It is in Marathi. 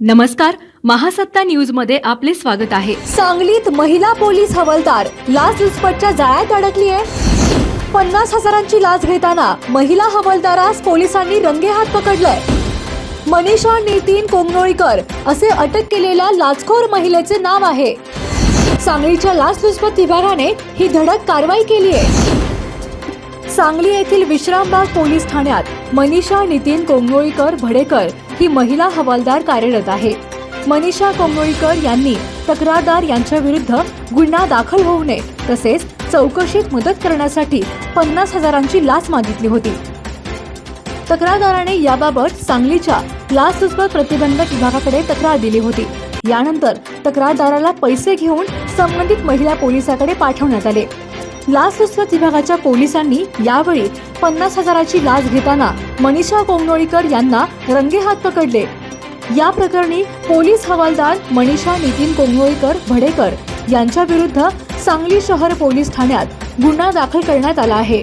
नमस्कार महासत्ता न्यूजमध्ये आपले स्वागत आहे. सांगलीत महिला पोलीस हवालदार लाच लाचलुचपतच्या जाळ्यात अडकली आहे पन्नास हजारांची लाच घेताना महिला हवालदारास पोलिसांनी रंगेहात पकडलंय. मनीषा नितीन कोंगनोळीकर असे अटक केलेल्या लाचखोर महिलेचे नाव आहे. सांगलीच्या लाच लुचपत विभागाने ही धडक कारवाई केली आहे सांगली येथील विश्रामबाग पोलीस ठाण्यात मनीषा नितीन कोंगोळीकर भडेकर ही महिला हवालदार कार्यरत आहे. मनीषा कोंगोळीकर यांनी तक्रारदार यांच्या विरुद्ध गुन्हा दाखल होऊ नये तसेच चौकशीत मदत करण्यासाठी पन्नास हजारांची लाच मागितली होती. तक्रारदाराने याबाबत सांगलीच्या लाचलुचपत प्रतिबंधक विभागाकडे तक्रार दिली होती. यानंतर तक्रारदाराला पैसे घेऊन संबंधित महिला पोलिसाकडे पाठवण्यात आले. लाचलुचपत विभागाच्या पोलिसांनी यावेळी पन्नास हजाराची लाच घेताना मनीषा कोंगनोळीकर यांना रंगेहात पकडले. या प्रकरणी पोलीस हवालदार मनीषा नितीन कोंगनोळीकर भडेकर यांच्या विरुद्ध सांगली शहर पोलीस ठाण्यात गुन्हा दाखल करण्यात आला आहे.